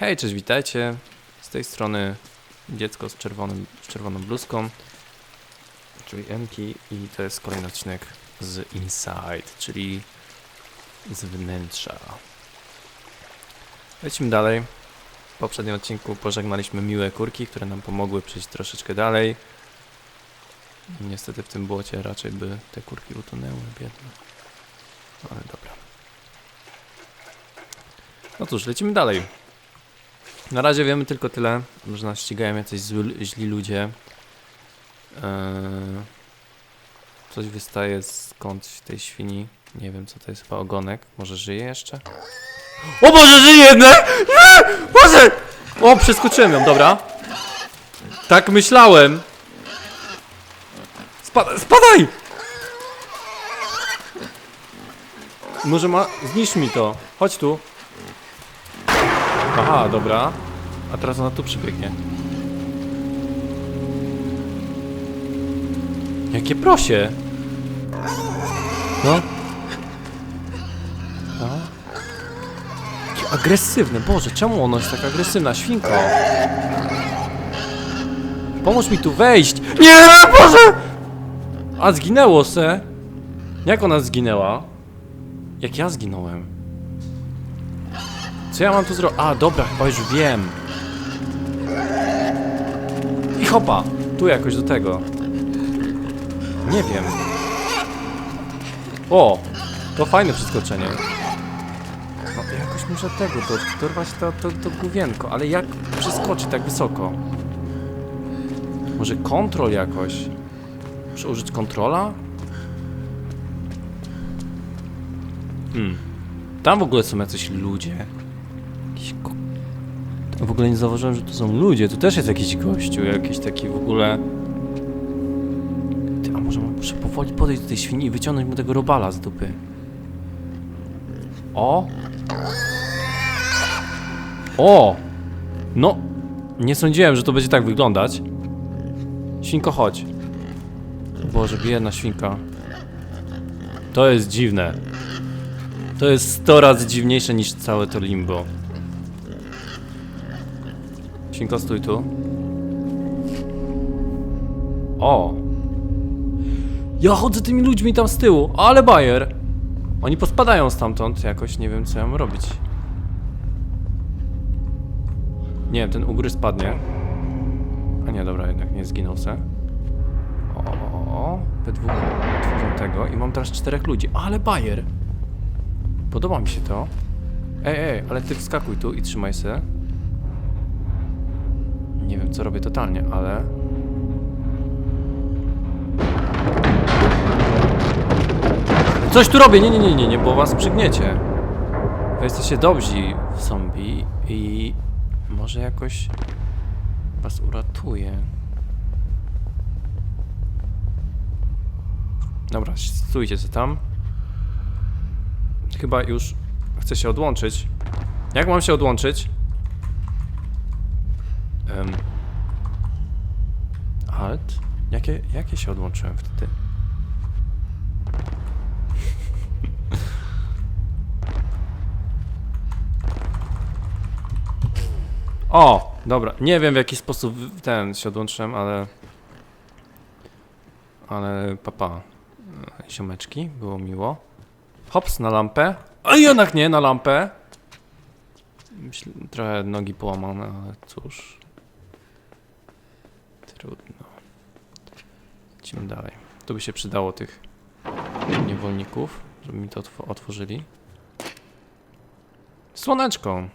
Hej, cześć, witajcie. Z tej strony dziecko z, czerwonym, z czerwoną bluzką, czyli Enki i to jest kolejny odcinek z Inside, czyli z wnętrza. Lecimy dalej. W poprzednim odcinku pożegnaliśmy miłe kurki, które nam pomogły przejść troszeczkę dalej. Niestety w tym błocie raczej by te kurki utonęły, biedne. Ale dobra. No cóż, lecimy dalej. Na razie wiemy tylko tyle, że nas ścigają jacyś zły, źli ludzie. Eee, coś wystaje skądś tej świni. Nie wiem co to jest, chyba ogonek. Może żyje jeszcze? O Boże, żyje jednak! Nie! Boże! O, przeskoczyłem ją, dobra. Tak myślałem. Spada, spadaj! Może ma... Zniszcz mi to. Chodź tu. Aha, dobra. A teraz ona tu przybiegnie. Jakie prosie! No. No. Jakie agresywne. Boże, czemu ona jest tak agresywna? Świnko! Pomóż mi tu wejść! Nie, Boże! A zginęło se. Jak ona zginęła? Jak ja zginąłem? Co ja mam tu zrobić? A, dobra, chyba już wiem. Hopa! Tu jakoś do tego. Nie wiem. O! To fajne przeskoczenie. No, jakoś muszę tego, do, dorwać to, to, to główienko, ale jak przeskoczyć tak wysoko? Może kontrol jakoś? Muszę użyć kontrola? Hmm. Tam w ogóle są jacyś ludzie. W ogóle nie zauważyłem, że tu są ludzie. Tu też jest jakiś gościu, jakiś taki w ogóle... Ty, a może muszę powoli podejść do tej świni i wyciągnąć mu tego robala z dupy. O! O! No! Nie sądziłem, że to będzie tak wyglądać. Świnko, chodź. Boże, biedna świnka. To jest dziwne. To jest 100 razy dziwniejsze niż całe to limbo. Świnko, stój tu. O! Ja chodzę tymi ludźmi tam z tyłu, ale bajer! Oni pospadają stamtąd jakoś, nie wiem co ja mam robić. Nie wiem, ten ugry spadnie. A nie, dobra, jednak nie zginął se. O, o, o, o. we dwóch otworzą tego i mam teraz czterech ludzi, ale bajer! Podoba mi się to. Ej, ej, ale ty wskakuj tu i trzymaj se. Nie wiem, co robię totalnie, ale... Coś tu robię! Nie, nie, nie, nie, nie, bo was przygniecie. Wy jesteście dobrzy w zombie i... Może jakoś... Was uratuje. Dobra, stójcie co tam. Chyba już chcę się odłączyć. Jak mam się odłączyć? Um. Alt? Jakie, jakie się odłączyłem wtedy? O! Dobra, nie wiem w jaki sposób ten się odłączyłem, ale... Ale papa. E, Ziomeczki, było miło. Hops na lampę. A jednak nie na lampę. Myślę, trochę nogi połamane, ale cóż. Trudno. Lecimy dalej. Tu by się przydało tych niewolników, żeby mi to otw- otworzyli. Słoneczko!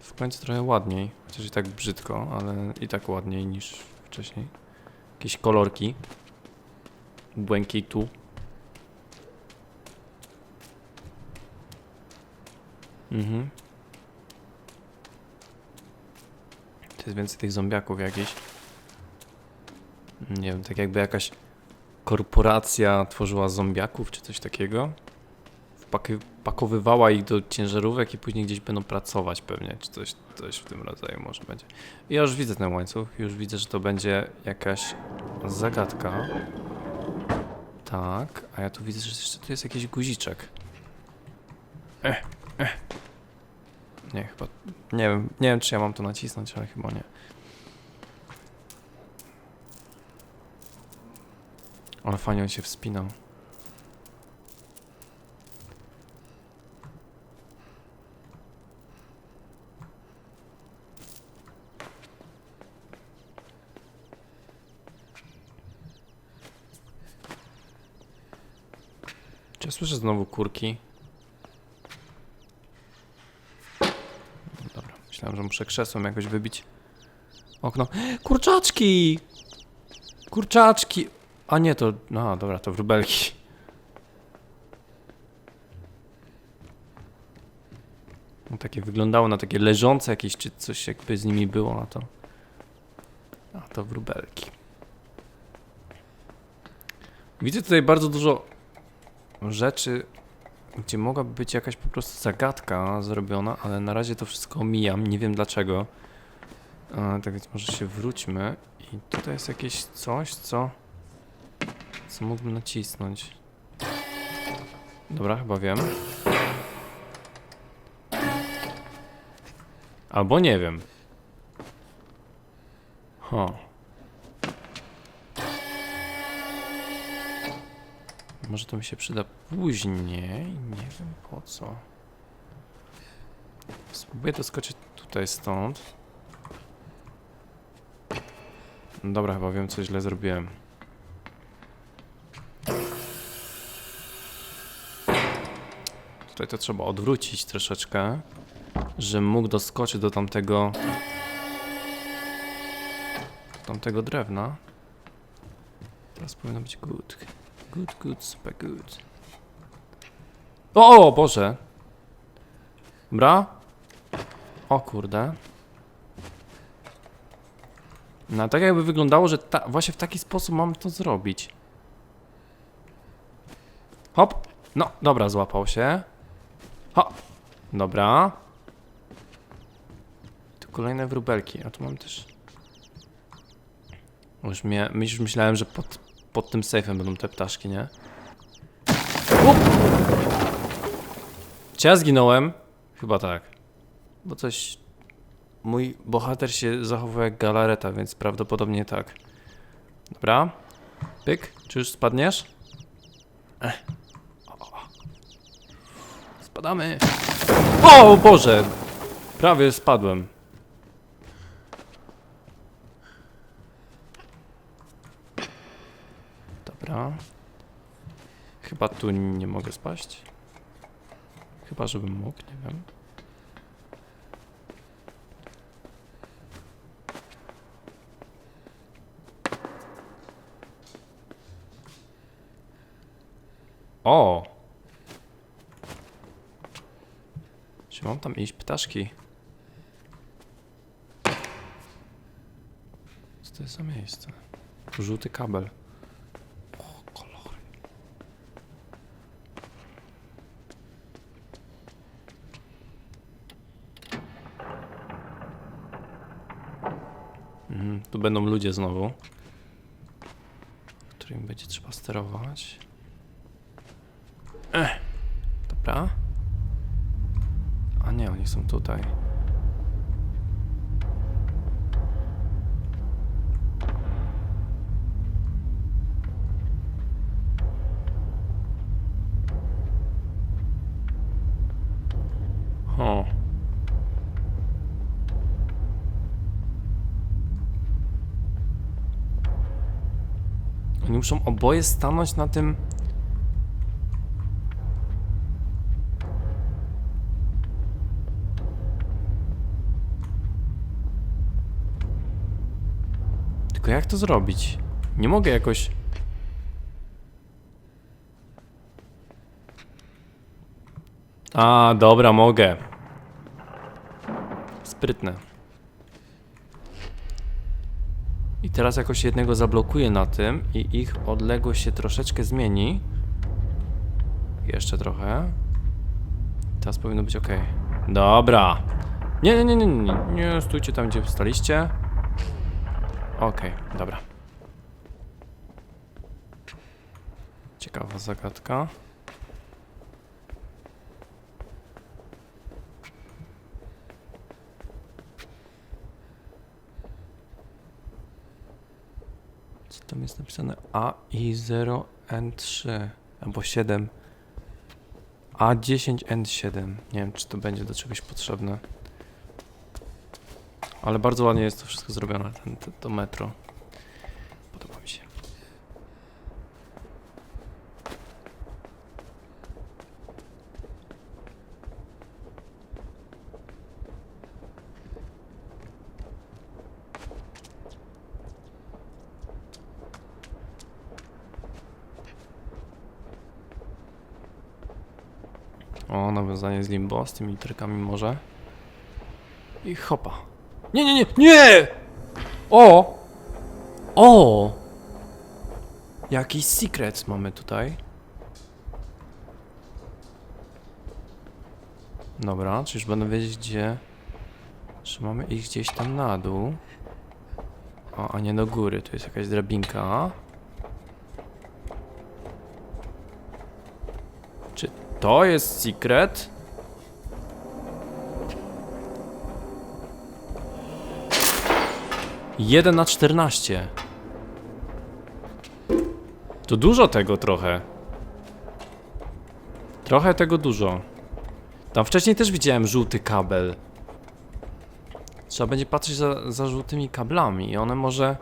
W końcu trochę ładniej, chociaż i tak brzydko, ale i tak ładniej niż wcześniej. Jakieś kolorki. Błękitu. Mhm. To jest więcej tych zombiaków jakichś. Nie wiem, tak jakby jakaś korporacja tworzyła zombiaków czy coś takiego. Pakowywała ich do ciężarówek i później gdzieś będą pracować pewnie, czy coś, coś w tym rodzaju może będzie. Ja już widzę ten łańcuch, już widzę, że to będzie jakaś zagadka. Tak, a ja tu widzę, że jeszcze tu jest jakiś guziczek. Eh, Nie, chyba. Nie wiem, nie wiem czy ja mam to nacisnąć, ale chyba nie. Ale fajnie on się wspinał. Czy ja słyszę znowu kurki? Myślałem, że muszę krzesłem jakoś wybić okno. Kurczaczki! Kurczaczki! A nie, to... No, dobra, to wróbelki. No, takie wyglądało na takie leżące jakieś, czy coś jakby z nimi było, a to... A to wróbelki. Widzę tutaj bardzo dużo rzeczy, gdzie mogłaby być jakaś po prostu zagadka zrobiona, ale na razie to wszystko omijam, nie wiem dlaczego. E, tak więc może się wróćmy i tutaj jest jakieś coś, co... Co mógłbym nacisnąć. Dobra, chyba wiem. Albo nie wiem. Ho. Może to mi się przyda później. Nie wiem po co. Spróbuję doskoczyć tutaj stąd. Dobra, chyba wiem co źle zrobiłem. Tutaj to trzeba odwrócić troszeczkę, żebym mógł doskoczyć do tamtego tamtego drewna. Teraz powinno być good. Good, good, super good. O, o Boże! Dobra. O kurde. No tak jakby wyglądało, że ta, właśnie w taki sposób mam to zrobić. Hop. No, dobra, złapał się. Hop. Dobra. Tu kolejne wróbelki, a tu mam też... Już, mnie, już myślałem, że pod, pod tym sejfem będą te ptaszki, nie? Up! Czy ja zginąłem? Chyba tak. Bo coś... Mój bohater się zachował jak galareta, więc prawdopodobnie tak. Dobra. Pyk. Czy już spadniesz? Ech. Spadamy. O Boże! Prawie spadłem. Dobra. Chyba tu nie mogę spaść. Chyba, żebym mógł, nie wiem. O! Czy mam tam iść? Ptaszki. Co to jest za miejsce? Żółty kabel. O, kolory. Mhm, tu będą ludzie znowu, którymi będzie trzeba sterować. Ech, dobra. A nie, oni są tutaj. Oni muszą oboje stanąć na tym. Tylko jak to zrobić? Nie mogę jakoś. A, dobra, mogę. Sprytne. I teraz jakoś jednego zablokuję na tym i ich odległość się troszeczkę zmieni. Jeszcze trochę. Teraz powinno być ok. Dobra. Nie, nie, nie, nie, nie, nie, stójcie tam, gdzie staliście. Okej, dobra. Ciekawa zagadka. Jest napisane AI0N3 albo 7. A10N7. Nie wiem, czy to będzie do czegoś potrzebne. Ale bardzo ładnie jest to wszystko zrobione, ten, to metro. Podoba mi się. O, nawiązanie z Limbo, z tymi literkami może. I hopa. Nie, nie, nie, nie! O! O! Jakiś secret mamy tutaj. Dobra, czy już będę wiedzieć gdzie... Czy mamy iść gdzieś tam na dół? O, a nie do góry, tu jest jakaś drabinka. Czy to jest secret? Jeden na 14. To dużo tego trochę. Trochę tego dużo. Tam wcześniej też widziałem żółty kabel. Trzeba będzie patrzeć za, za żółtymi kablami i one może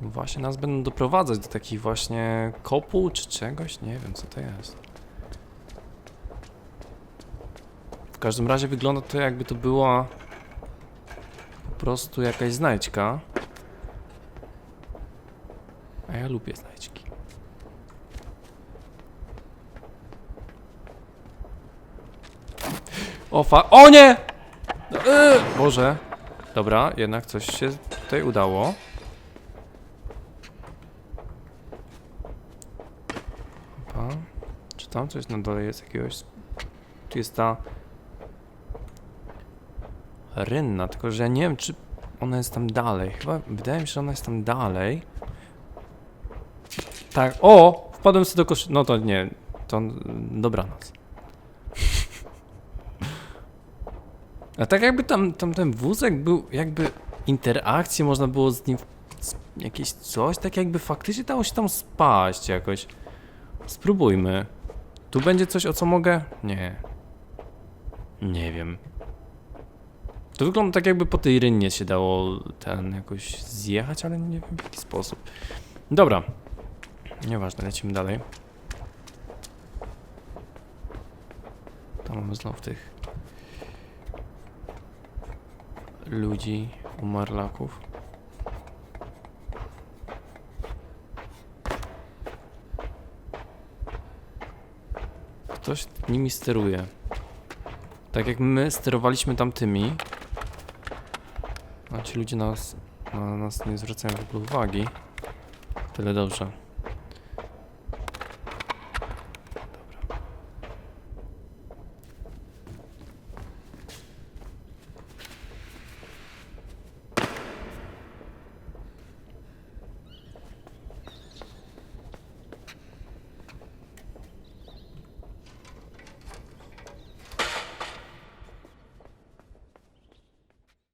właśnie nas będą doprowadzać do takich właśnie kopuł czy czegoś. Nie wiem co to jest. W każdym razie wygląda to jakby to była po prostu jakaś znajdźka. A ja lubię znajdźki. O fa... O nie! Yy, Boże. Dobra, jednak coś się tutaj udało. Opa. Czy tam coś na dole jest jakiegoś... Tu jest ta... Rynna, tylko że ja nie wiem, czy ona jest tam dalej. Chyba wydaje mi się, że ona jest tam dalej. Tak, o! Wpadłem sobie do kosz... No to nie, to dobranoc. A tak jakby tam, tam ten wózek był, jakby interakcje można było z nim, jakieś coś, tak jakby faktycznie dało się tam spaść jakoś. Spróbujmy. Tu będzie coś, o co mogę? Nie. Nie wiem. To wygląda tak jakby po tej rynnie się dało ten jakoś zjechać, ale nie wiem w jaki sposób. Dobra. Nieważne, lecimy dalej. Tam mamy znów tych ludzi, umarlaków. Ktoś nimi steruje. Tak jak my sterowaliśmy tamtymi. Ci ludzie nas, na nas nie zwracają w ogóle uwagi. Tyle dobrze.